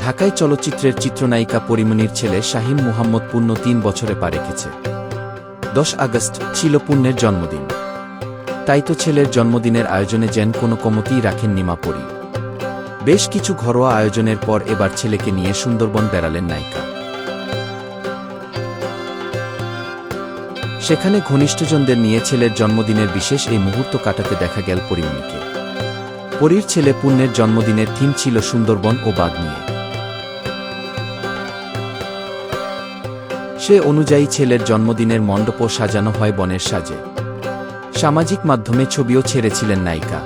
ঢাকায় চলচ্চিত্রের চিত্রনায়িকা পরিমণির ছেলে শাহিন মুহাম্মদ পূর্ণ তিন বছরে পা রেখেছে। দশ আগস্ট ছিল পূর্ণের জন্মদিন। তাই তো ছেলের জন্মদিনের আয়োজনে যেন কোনো কমতিই রাখেন নিমা পরি। বেশ কিছু ঘরোয়া আয়োজনের পর এবার ছেলেকে নিয়ে সুন্দরবন বেড়ালেন নায়িকা। সেখানে ঘনিষ্ঠজনদের নিয়ে ছেলের জন্মদিনের বিশেষ এই মুহূর্ত কাটাতে দেখা গেল পরিমণিকে পরীর ছেলে পুণ্যের জন্মদিনের থিম ছিল সুন্দরবন ও বাঘ নিয়ে। সে অনুযায়ী ছেলের জন্মদিনের মণ্ডপও সাজানো হয় বনের সাজে। সামাজিক মাধ্যমে ছবিও ছেড়েছিলেন নায়িকা।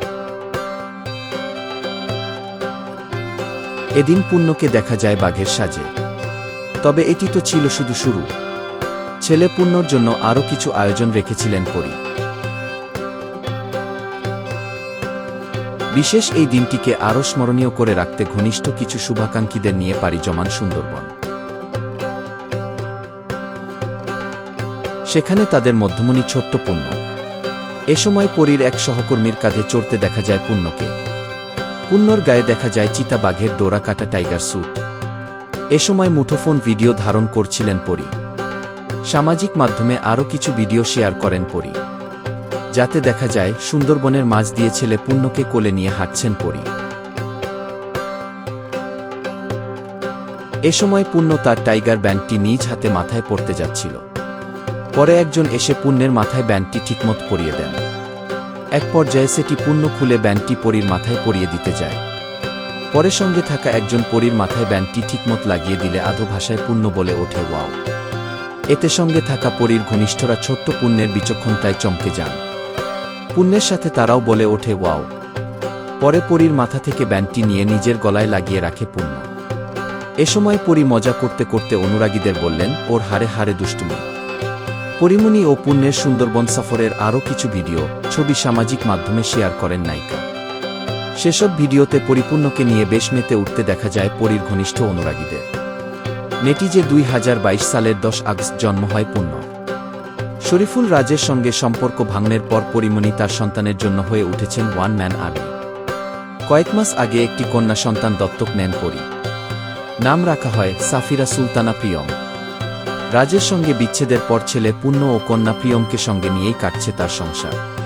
এদিন পুণ্যকে দেখা যায় বাঘের সাজে। তবে এটি তো ছিল শুধু শুরু। ছেলে পুণ্যর জন্য আরও কিছু আয়োজন রেখেছিলেন পরী। বিশেষ এই দিনটিকে আরও স্মরণীয় করে রাখতে ঘনিষ্ঠ কিছু শুভাকাঙ্ক্ষীদের নিয়ে পারি জমান সুন্দরবন। সেখানে তাদের মধ্যমণি ছোট্ট পুণ্য। এ সময় পরীর এক সহকর্মীর কাঁধে চড়তে দেখা যায় পুণ্যকে পুণ্যর গায়ে দেখা যায় চিতা বাঘের ডোরা কাটা টাইগার স্যুট। এ সময় মুঠোফোন ভিডিও ধারণ করছিলেন পরী। সামাজিক মাধ্যমে আরও কিছু ভিডিও শেয়ার করেন পরী। যাতে দেখা যায় সুন্দরবনের মাঝ দিয়ে ছেলে পুণ্যকে কোলে নিয়ে হাঁটছেন পরী। এ সময় পুণ্য তার টাইগার ব্যান্ডটি নিজ হাতে মাথায় পড়তে যাচ্ছিল। পরে একজন এসে পুণ্যের মাথায় ব্যান্ডটি ঠিকমত পরিয়ে দেন। এক পর্যায়ে সেটি পুণ্য খুলে ব্যান্ডটি পরীর মাথায় পরিয়ে দিতে যায়। পরে সঙ্গে থাকা একজন পরীর মাথায় ব্যান্ডটি ঠিকমত লাগিয়ে দিলে আধো ভাষায় পুণ্য বলে ওঠে, ওয়াও। এতে সঙ্গে থাকা পরীর ঘনিষ্ঠরা ছোট্ট পুণ্যের বিচক্ষণতায় চমকে যান। পুণ্যের সাথে তারাও বলে ওঠে, ওয়াও। পরে পরীর মাথা থেকে ব্যান্ডটি নিয়ে নিজের গলায় লাগিয়ে রাখে পুণ্য। এ সময় পরী মজা করতে করতে অনুরাগীদের বললেন, ওর হারে হারে দুষ্টুমি। পরিমণি ও পুণ্যের সুন্দরবন সফরের আরও কিছু ভিডিও ছবি সামাজিক মাধ্যমে শেয়ার করেন নায়িকা। সেসব ভিডিওতে পরিপূর্ণকে নিয়ে বেশ মেতে উঠতে দেখা যায় পরীর ঘনিষ্ঠ অনুরাগীদের। নেটিজে দুই হাজার বাইশ সালের দশ আগস্ট জন্ম হয় পূর্ণ শরীফুল রাজের সঙ্গে সম্পর্ক ভাঙনের পর পরিমণি তার সন্তানের জন্য হয়ে উঠেছেন ওয়ান ম্যান আর্মি। কয়েক মাস আগে একটি কন্যা সন্তান দত্তক নেন পরি। নাম রাখা হয় সাফিরা সুলতানা প্রিয়ম রাজের সঙ্গে বিচ্ছেদের পর ছেলে পুণ্য ও কন্যা প্রিয়মকে সঙ্গে নিয়েই কাটছে তার সংসার।